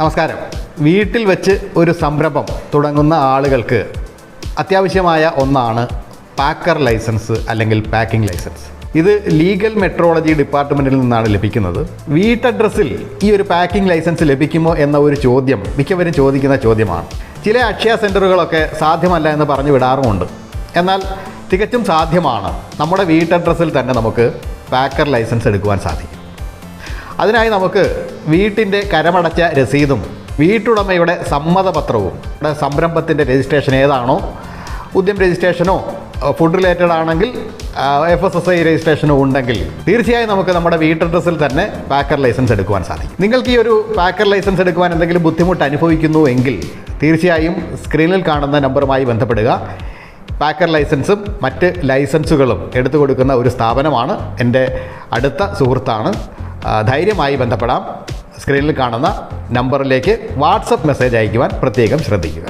നമസ്കാരം. വീട്ടിൽ വെച്ച് ഒരു സംരംഭം തുടങ്ങുന്ന ആളുകൾക്ക് അത്യാവശ്യമായ ഒന്നാണ് പാക്കർ ലൈസൻസ് അല്ലെങ്കിൽ പാക്കിംഗ് ലൈസൻസ്. ഇത് ലീഗൽ മെട്രോളജി ഡിപ്പാർട്ട്മെന്റിൽ നിന്നാണ് ലഭിക്കുന്നത്. വീട്ടഡ്രസ്സിൽ ഈ ഒരു പാക്കിംഗ് ലൈസൻസ് ലഭിക്കുമോ എന്ന ഒരു ചോദ്യം മിക്കവരും ചോദിക്കുന്ന ചോദ്യമാണ്. ചില അക്ഷയ സെന്ററുകളൊക്കെ സാധ്യമല്ല എന്ന് പറഞ്ഞു വിടാറുമുണ്ട്. എന്നാൽ തികച്ചും സാധ്യമാണ്. നമ്മുടെ വീട്ടഡ്രസ്സിൽ തന്നെ നമുക്ക് പാക്കർ ലൈസൻസ് എടുക്കുവാൻ സാധിക്കും. അതിനായി നമുക്ക് വീട്ടിന്റെ കരമടച്ച രസീതും വീട്ടുടമയുടെ സമ്മതപത്രവും നമ്മുടെ സംരംഭത്തിന്റെ രജിസ്ട്രേഷൻ ഏതാണോ ഉദ്യം രജിസ്ട്രേഷനോ ഫുഡ് റിലേറ്റഡ് ആണെങ്കിൽ എഫ് എസ് എസ് ഐ രജിസ്ട്രേഷനോ ഉണ്ടെങ്കിൽ തീർച്ചയായും നമുക്ക് നമ്മുടെ വീട്ടഡ്രസ്സിൽ തന്നെ പാക്കർ ലൈസൻസ് എടുക്കുവാൻ സാധിക്കും. നിങ്ങൾക്ക് ഈ ഒരു പാക്കർ ലൈസൻസ് എടുക്കുവാൻ എന്തെങ്കിലും ബുദ്ധിമുട്ട് അനുഭവിക്കുന്നു എങ്കിൽ തീർച്ചയായും സ്ക്രീനിൽ കാണുന്ന നമ്പറുമായി ബന്ധപ്പെടുക. പാക്കർ ലൈസൻസും മറ്റ് ലൈസൻസുകളും എടുത്തു കൊടുക്കുന്ന ഒരു സ്ഥാപനമാണ് എന്റെ അടുത്ത സുഹൃത്താണ്. ധൈര്യമായി ബന്ധപ്പെടാം. സ്ക്രീനിൽ കാണുന്ന നമ്പറിലേക്ക് വാട്സപ്പ് മെസ്സേജ് അയക്കുവാൻ പ്രത്യേകം ശ്രദ്ധിക്കുക.